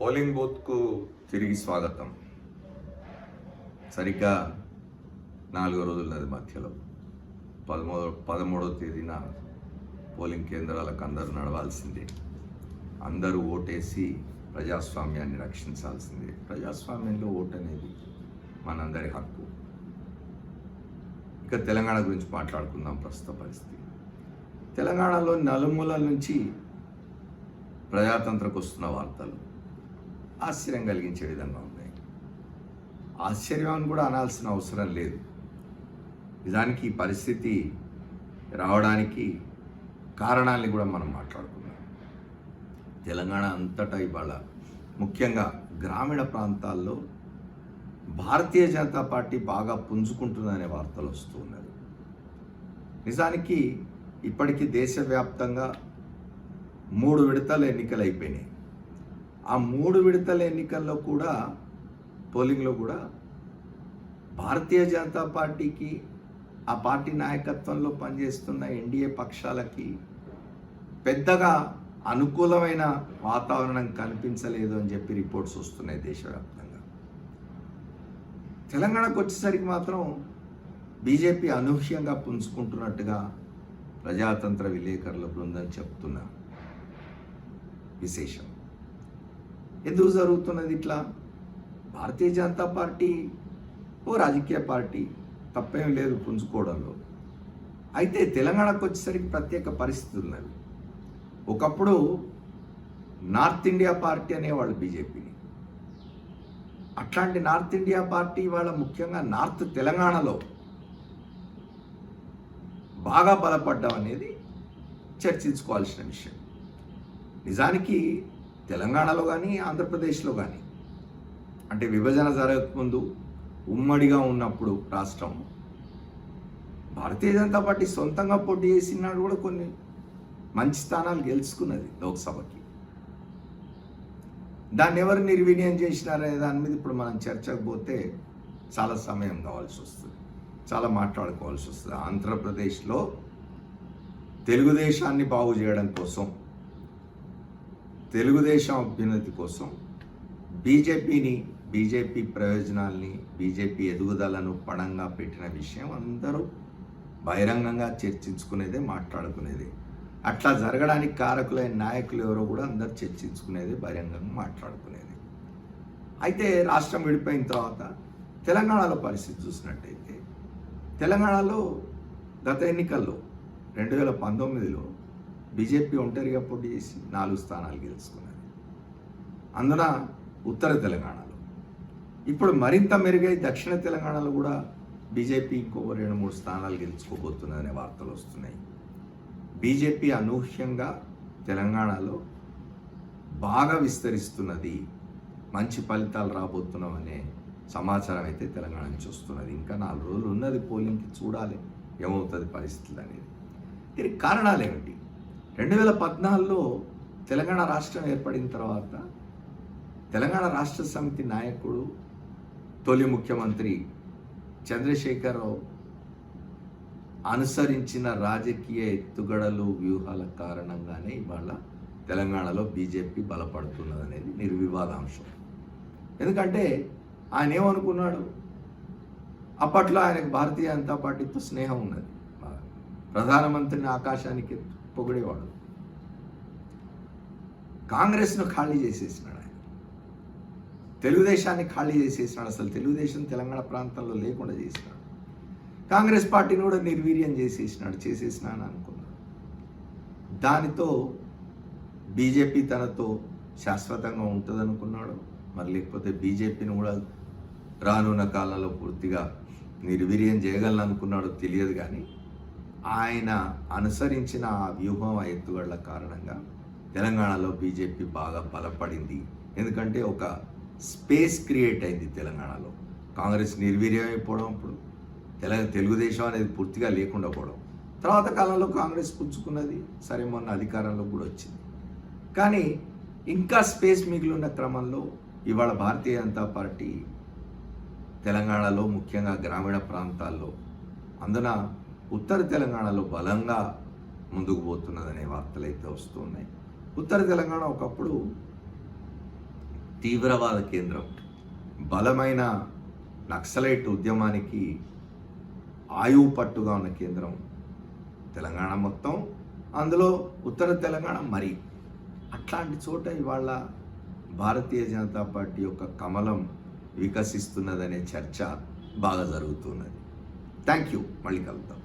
Polling బూత్కు తిరిగి స్వాగతం. సరిగ్గా నాలుగో రోజులది మధ్యలో. పదమూడో పదమూడవ తేదీన పోలింగ్ కేంద్రాలకు అందరూ నడవాల్సిందే. అందరూ ఓటేసి ప్రజాస్వామ్యాన్ని రక్షించాల్సిందే. ప్రజాస్వామ్యంలో ఓటు అనేది మనందరి హక్కు. ఇక తెలంగాణ గురించి మాట్లాడుకుందాం ప్రస్తుత పరిస్థితి. తెలంగాణలో నలుమూలల నుంచి ప్రజాతంత్రకు వస్తున్న వార్తలు. ఆశ్చర్యం కలిగించే విధంగా ఉన్నాయి ఆశ్చర్యం అని కూడా అనాల్సిన అవసరం లేదు. నిజానికి ఈ పరిస్థితి రావడానికి కారణాలని కూడా మనం మాట్లాడుకున్నాం తెలంగాణ అంతటా ఇవాళ ముఖ్యంగా గ్రామీణ ప్రాంతాల్లో భారతీయ జనతా పార్టీ బాగా పుంజుకుంటుందనే వార్తలు వస్తూ ఉన్నది. నిజానికి ఇప్పటికీ దేశవ్యాప్తంగా మూడు విడతలు ఎన్నికలు అయిపోయినాయి. ఆ మూడు విడతల ఎన్నికల్లో కూడా పోలింగ్లో కూడా భారతీయ జనతా పార్టీకి ఆ పార్టీ నాయకత్వంలో పనిచేస్తున్న ఎన్డీఏ పక్షాలకి పెద్దగా అనుకూలమైన వాతావరణం కనిపించలేదు అని చెప్పి రిపోర్ట్స్ వస్తున్నాయి దేశవ్యాప్తంగా. తెలంగాణకు వచ్చేసరికి మాత్రం బీజేపీ అనూహ్యంగా పుంజుకుంటున్నట్టుగా ప్రజాతంత్ర విలేకరుల బృందం చెప్తున్న విశేషం. ఎందుకు జరుగుతున్నది ఇట్లా? భారతీయ జనతా పార్టీ ఓ రాజకీయ పార్టీ తప్పేం లేదు పుంజుకోవడంలో అయితే తెలంగాణకు వచ్చేసరికి ప్రత్యేక పరిస్థితి ఉన్నది. ఒకప్పుడు నార్త్ ఇండియా పార్టీ అనేవాళ్ళు బీజేపీని. అట్లాంటి నార్త్ ఇండియా పార్టీ వాళ్ళ ముఖ్యంగా నార్త్ తెలంగాణలో బాగా బలపడ్డం అనేది చర్చించుకోవాల్సిన విషయం. నిజానికి తెలంగాణలో కానీ ఆంధ్రప్రదేశ్లో కానీ అంటే విభజన జరగకముందు ఉమ్మడిగా ఉన్నప్పుడు రాష్ట్రం భారతీయ జనతా పార్టీ సొంతంగా పోటీ చేసినాడు కూడా కొన్ని మంచి స్థానాలు గెలుచుకున్నది లోక్సభకి. దాన్ని ఎవరు నిర్వినియం చేసినారనే దాని మీద ఇప్పుడు మనం చర్చకు పోతే చాలా సమయం కావాల్సి వస్తుంది. చాలా మాట్లాడుకోవాల్సి వస్తుంది. ఆంధ్రప్రదేశ్లో తెలుగుదేశాన్ని బాగు చేయడం కోసం తెలుగుదేశం అభ్యున్నతి కోసం బీజేపీని బీజేపీ ప్రయోజనాల్ని బీజేపీ ఎదుగుదలను పణంగా పెట్టిన విషయం అందరూ బహిరంగంగా చర్చించుకునేదే మాట్లాడుకునేది. అట్లా జరగడానికి కారకులైన నాయకులు ఎవరో కూడా అందరు చర్చించుకునేది బహిరంగంగా మాట్లాడుకునేది. అయితే రాష్ట్రం విడిపోయిన తర్వాత తెలంగాణలో పరిస్థితి చూసినట్టయితే తెలంగాణలో గత ఎన్నికల్లో రెండు వేల పంతొమ్మిదిలో బీజేపీ ఒంటరిగా పోటీ చేసి నాలుగు స్థానాలు గెలుచుకున్నది. అందున ఉత్తర తెలంగాణలో. ఇప్పుడు మరింత మెరుగై దక్షిణ తెలంగాణలో కూడా బీజేపీ ఇంకో రెండు మూడు స్థానాలు గెలుచుకోబోతున్నదనే వార్తలు వస్తున్నాయి. బీజేపీ అనూహ్యంగా తెలంగాణలో బాగా విస్తరిస్తున్నది. మంచి ఫలితాలు రాబోతున్నామనే సమాచారం అయితే తెలంగాణ నుంచి వస్తున్నది. ఇంకా నాలుగు రోజులు ఉన్నది పోలింగ్కి చూడాలి. ఏమవుతుంది పరిస్థితులు అనేది. దీనికి కారణాలు ఏమిటి? రెండు వేల పద్నాలుగులో తెలంగాణ రాష్ట్రం ఏర్పడిన తర్వాత తెలంగాణ రాష్ట్ర సమితి నాయకుడు తొలి ముఖ్యమంత్రి చంద్రశేఖరరావు అనుసరించిన రాజకీయ ఎత్తుగడలు వ్యూహాల కారణంగానే ఇవాళ తెలంగాణలో బీజేపీ బలపడుతున్నది అనేది నిర్వివాదాంశం. ఎందుకంటే ఆయన ఏమనుకున్నాడు? అప్పట్లో ఆయనకు భారతీయ జనతా పార్టీతో స్నేహం ఉన్నది. ప్రధానమంత్రిని ఆకాశానికి పొగిడేవాడు. కాంగ్రెస్ను ఖాళీ చేసేసినాడు ఆయన. తెలుగుదేశాన్ని ఖాళీ చేసేసినాడు అసలు. తెలుగుదేశం తెలంగాణ ప్రాంతంలో లేకుండా చేసినాడు. కాంగ్రెస్ పార్టీని కూడా నిర్వీర్యం చేసేసినాడు చేసేసినాను అనుకున్నాడు. దానితో బీజేపీ తనతో శాశ్వతంగా ఉంటుంది అనుకున్నాడు మరి లేకపోతే బీజేపీని కూడా రానున్న కాలంలో పూర్తిగా నిర్వీర్యం చేయగలను అనుకున్నాడో తెలియదు కానీ ఆయన అనుసరించిన ఆ వ్యూహం ఆ ఎత్తుగడల కారణంగా తెలంగాణలో బీజేపీ బాగా బలపడింది. ఎందుకంటే ఒక స్పేస్ క్రియేట్ అయింది తెలంగాణలో. కాంగ్రెస్ నిర్వీర్యం అయిపోవడం ఇప్పుడు తెలంగాణ తెలుగుదేశం అనేది పూర్తిగా లేకుండా పోవడం. తర్వాత కాలంలో కాంగ్రెస్ పుచ్చుకున్నది సరే మొన్న అధికారంలో కూడా వచ్చింది. కానీ ఇంకా స్పేస్ మిగిలిన క్రమంలో ఇవాళ భారతీయ జనతా పార్టీ తెలంగాణలో ముఖ్యంగా గ్రామీణ ప్రాంతాల్లో అందున ఉత్తర తెలంగాణలో బలంగా ముందుకు పోతున్నదనే వార్తలు అయితే వస్తున్నాయి. ఉత్తర తెలంగాణ ఒకప్పుడు తీవ్రవాద కేంద్రం. బలమైన నక్సలైట్ ఉద్యమానికి ఆయువు పట్టుగా ఉన్న కేంద్రం తెలంగాణ మొత్తం. అందులో ఉత్తర తెలంగాణ మరి అట్లాంటి చోట ఇవాళ భారతీయ జనతా పార్టీ యొక్క కమలం వికసిస్తున్నదనే చర్చ బాగా జరుగుతున్నది. Thank you. మళ్ళీ కలుద్దాం.